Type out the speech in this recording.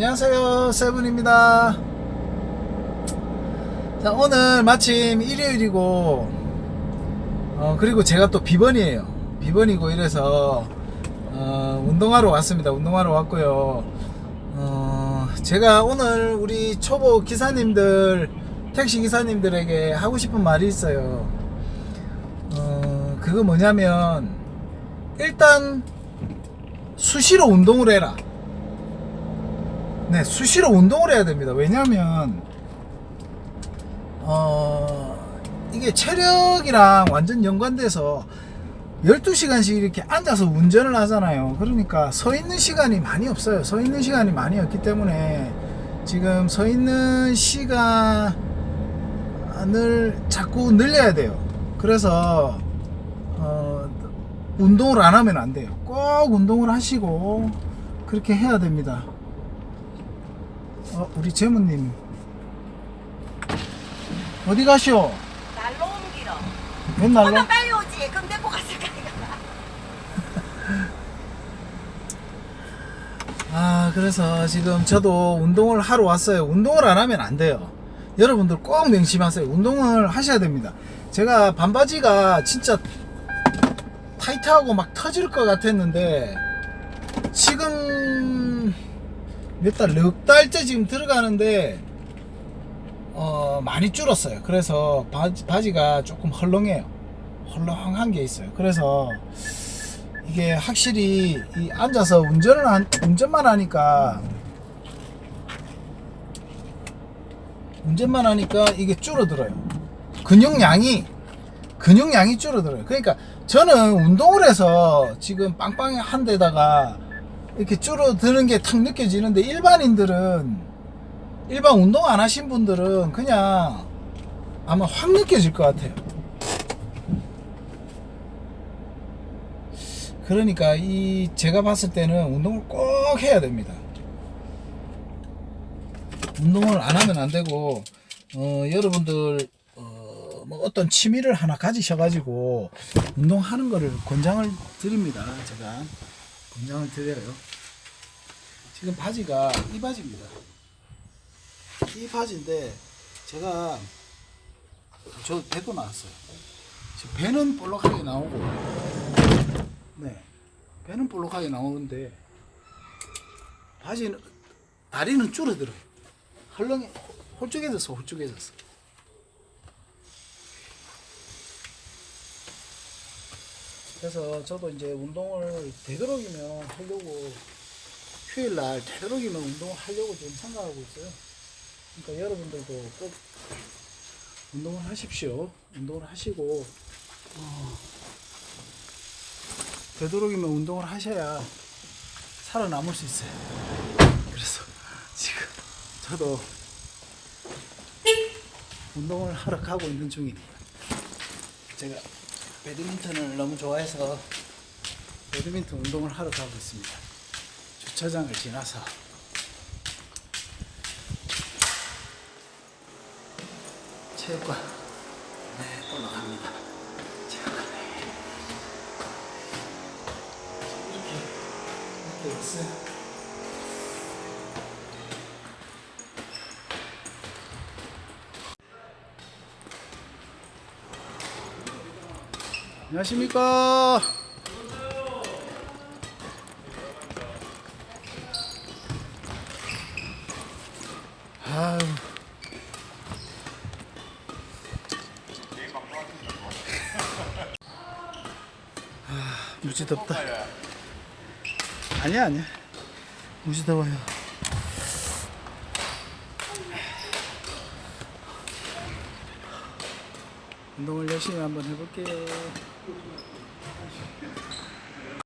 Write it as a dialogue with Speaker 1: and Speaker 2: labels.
Speaker 1: 안녕하세요. 세븐입니다. 자 오늘 마침 일요일이고 어, 그리고 제가 또 비번이에요. 비번이고 이래서 어, 운동하러 왔습니다. 운동하러 왔고요. 어, 제가 오늘 우리 초보 기사님들 택시 기사님들에게 하고 싶은 말이 있어요. 어, 그거 뭐냐면 일단 수시로 운동을 해라 네, 수시로 운동을 해야 됩니다. 왜냐면, 어, 이게 체력이랑 완전 연관돼서 12시간씩 이렇게 앉아서 운전을 하잖아요. 그러니까 서 있는 시간이 많이 없어요. 서 있는 시간이 많이 없기 때문에 지금 서 있는 시간을 자꾸 늘려야 돼요. 그래서, 어, 운동을 안 하면 안 돼요. 꼭 운동을 하시고, 그렇게 해야 됩니다. 어, 우리 재무님 어디 가시오?
Speaker 2: 날로 옮기러.
Speaker 1: 맨날로?
Speaker 2: 오늘 빨리 오지. 그럼 데리고 갔을까
Speaker 1: 아 그래서 지금 저도 운동을 하러 왔어요 운동을 안 하면 안 돼요 여러분들 꼭 명심하세요 운동을 하셔야 됩니다 제가 반바지가 진짜 타이트하고 막 터질 것 같았는데 지금 몇 달, 넉 달째 지금 들어가는데 어, 많이 줄었어요 그래서 바지, 바지가 조금 헐렁해요 헐렁한 게 있어요 그래서 이게 확실히 이 앉아서 운전을 한, 운전만 하니까 운전만 하니까 이게 줄어들어요. 근육량이 근육량이 줄어들어요. 그러니까 저는 운동을 해서 지금 빵빵한 데다가 이렇게 줄어드는 게 탁 느껴지는데 일반인들은 일반 운동 안 하신 분들은 그냥 아마 확 느껴질 것 같아요. 그러니까 이 제가 봤을 때는 운동을 꼭 해야 됩니다. 운동을 안 하면 안 되고 어, 여러분들 어, 뭐 어떤 취미를 하나 가지셔가지고 운동하는 거를 권장을 드립니다. 제가 권장을 드려요. 지금 바지가 이 바지입니다. 이 바지인데 제가 저 배도 나왔어요. 지금 배는 볼록하게 나오고 네. 배는 볼록하게 나오는데 바지는 다리는 줄어들어요. 헐렁해 홀쭉해졌어, 홀쭉해졌어. 그래서 저도 이제 운동을 되도록이면 하려고 휴일날 되도록이면 운동을 하려고 지금 생각하고 있어요. 그러니까 여러분들도 꼭 운동을 하십시오. 운동을 하시고 어, 되도록이면 운동을 하셔야 살아남을 수 있어요. 그래서 지금 저도 운동을 하러 가고 있는 중입니다. 제가 배드민턴을 너무 좋아해서 배드민턴 운동을 하러 가고 있습니다. 주차장을 지나서 체육관 안녕하십니까. 아, 무지 덥다. 아니야, 아니야. 무지 더워요. 운동을 열심히 한번 해볼게요.